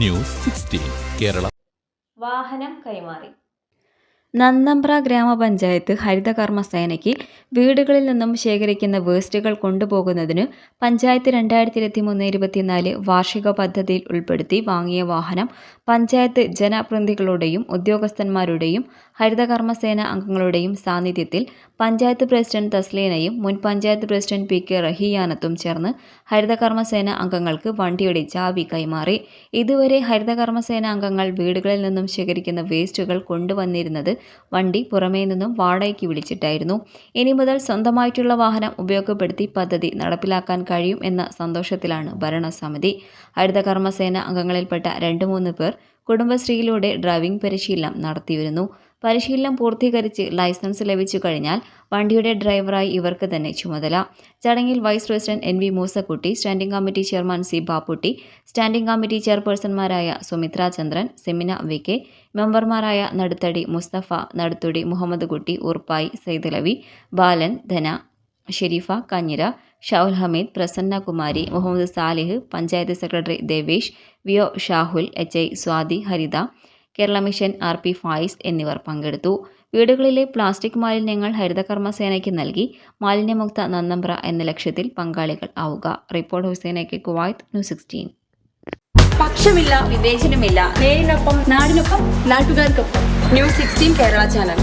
News sixteen Kerala. വാഹനം കൈമാറി. നന്നമ്പ്ര ഗ്രാമപഞ്ചായത്ത് ഹരിതകർമ്മ സേനയ്ക്ക് വീടുകളിൽ നിന്നും ശേഖരിക്കുന്ന വേസ്റ്റുകൾ കൊണ്ടുപോകുന്നതിന് പഞ്ചായത്ത് രണ്ടായിരത്തി ഇരുപത്തി മൂന്ന് ഇരുപത്തിനാല് വാർഷിക പദ്ധതിയിൽ ഉൾപ്പെടുത്തി വാങ്ങിയ വാഹനം പഞ്ചായത്ത് ജനപ്രതിനിധികളുടെയും ഉദ്യോഗസ്ഥന്മാരുടെയും ഹരിതകർമ്മസേന അംഗങ്ങളുടെയും സാന്നിധ്യത്തിൽ പഞ്ചായത്ത് പ്രസിഡന്റ് തസ്ലീനയും മുൻ പഞ്ചായത്ത് പ്രസിഡന്റ് പി കെ റഹിയാനത്തും ചേർന്ന് ഹരിതകർമ്മസേന അംഗങ്ങൾക്ക് വണ്ടിയുടെ ചാവി കൈമാറി. ഇതുവരെ ഹരിതകർമ്മസേന അംഗങ്ങൾ വീടുകളിൽ നിന്നും ശേഖരിക്കുന്ന വേസ്റ്റുകൾ കൊണ്ടുവന്നിരുന്നത് വണ്ടി പുറമേ നിന്നും വാടകയ്ക്ക് വിളിച്ചിട്ടായിരുന്നു. ഇനി മുതൽ സ്വന്തമായിട്ടുള്ള വാഹനം ഉപയോഗപ്പെടുത്തി പദ്ധതി നടപ്പിലാക്കാൻ കഴിയും എന്ന സന്തോഷത്തിലാണ് ഭരണസമിതി. ഹരിതകർമ്മസേന അംഗങ്ങളിൽപ്പെട്ട രണ്ട് മൂന്ന് പേർ കുടുംബശ്രീയിലൂടെ ഡ്രൈവിംഗ് പരിശീലനം നടത്തിവരുന്നു. പരിശീലനം പൂർത്തീകരിച്ച് ലൈസൻസ് ലഭിച്ചു കഴിഞ്ഞാൽ വണ്ടിയുടെ ഡ്രൈവറായി ഇവർക്ക് തന്നെ ചുമതല. ചടങ്ങിൽ vice president N V Moosakutty standing committee chairman C Bapputty standing committee ചെയർപേഴ്സൺമാരായ Sumithra Chandran Semina V K മെമ്പർമാരായ നടുത്തടി മുസ്തഫ നടുത്തുടി മുഹമ്മദ് കുട്ടി Urppayi Saidalavi Balan Dhana Sherifa Kanjira Shoul Hameed Prasanna Kumari Muhammad Salih panchayat secretary Devesh VEO Shahul H I Swathi Haritha Kerala mission R P Fayis എന്നിവർ പങ്കെടുത്തു. വീടുകളിലെ plastic മാലിന്യങ്ങൾ ഹരിതകർമ്മസേനയ്ക്ക് നൽകി. മാലിന്യമുക്ത നന്നമ്പ്ര എന്ന ലക്ഷ്യത്തിൽ പങ്കാളികൾ ആവുക. റിപ്പോർട്ട് ഹുസൈനയ്ക്ക് കുവൈത്ത് ന്യൂസ് സിക്സ്റ്റീൻ. പക്ഷമില്ല വിവേചനമില്ല. നേരിനൊപ്പം നാടിനൊപ്പം നാട്ടുകാർക്കൊപ്പം. News sixteen Kerala channel.